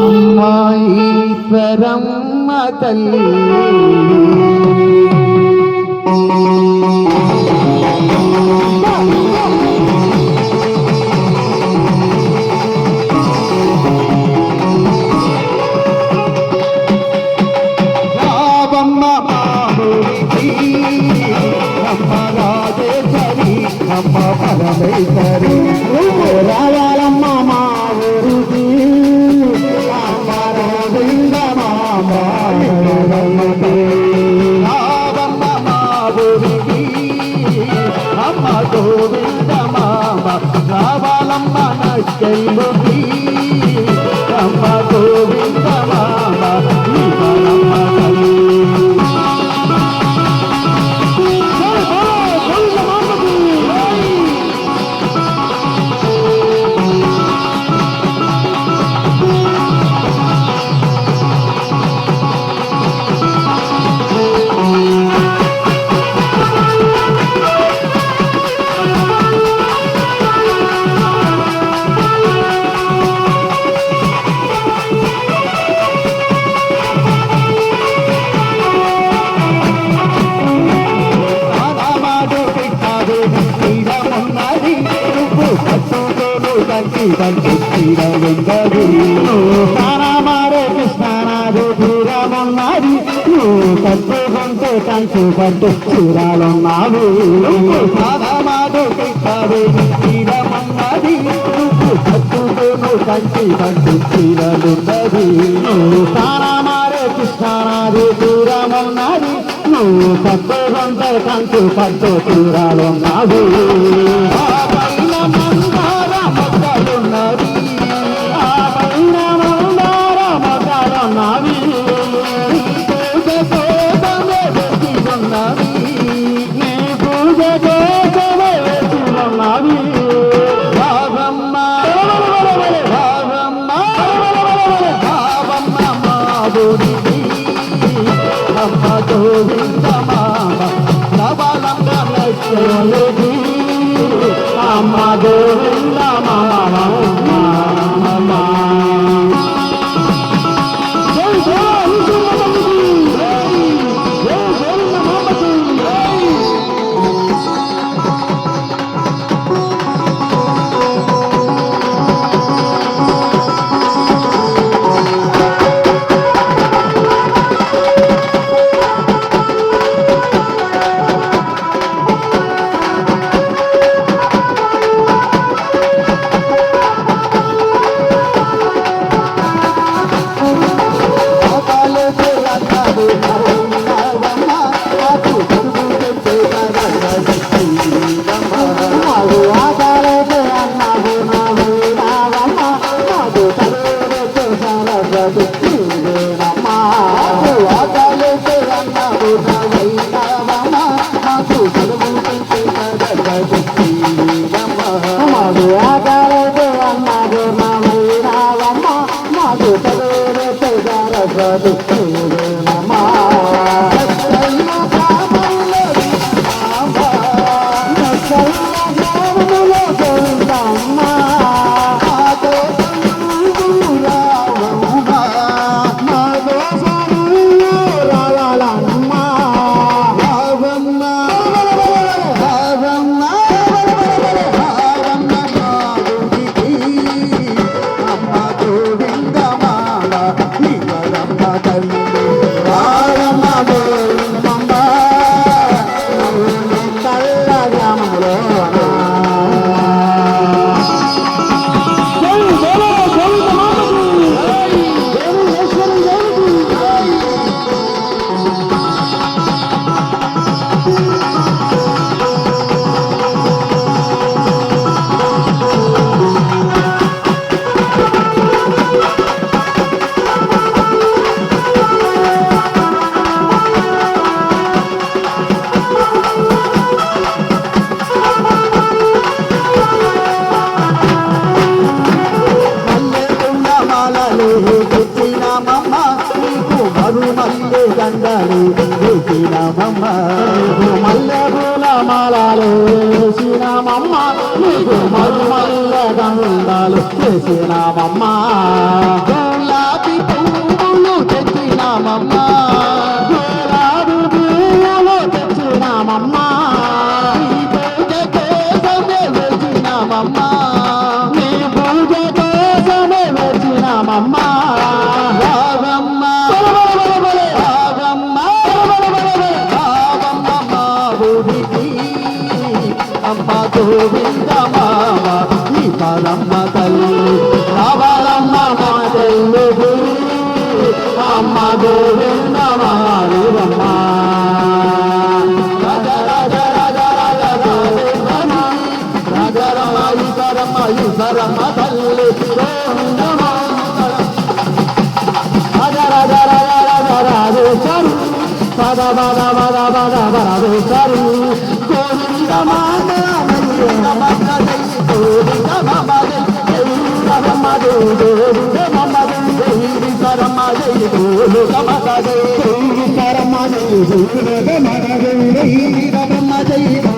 అమ్మాయిశ్వరమ్మ తల్లి అమ్మ Parameshwari. రావాలమ్మ. Send me. కట్టుకోను తండ్రి తండ్రి తీరమున్నది ఆనామాడే కృష్ణానాడు నువ్వు కట్టుకుంటే కంచు పట్టు చీరాలున్నావు ఆనామాడు పెట్టాడు తీరమున్నది నువ్వు కట్టుకోను కంచి పట్టు చీరలున్నది ఆనామాడే కృష్ణానాడు తీరమున్నది నువ్వు పట్టుకుంటే కంచు పట్టు Oh, ಕರ್ಮ తెచ్చినామమ్మ నీకు మరు మల్లె దండలు వేసినామమ్మ నీకు మల్లె పూల మాలలు వేసినామమ్మ నీకు మరు మల్లె దండలు వేసినామమ్మ. అమ్మ తల్లి రావాలమ్మ మా తల్లి అమ్మ గోవింద మారువమ్మ. సరమ్మ తల్లి రాజేశ్వరు. పద పద పద పద పరదేశ్వరు గోవింద మాధవ రమ గోవింద మామ గోవింద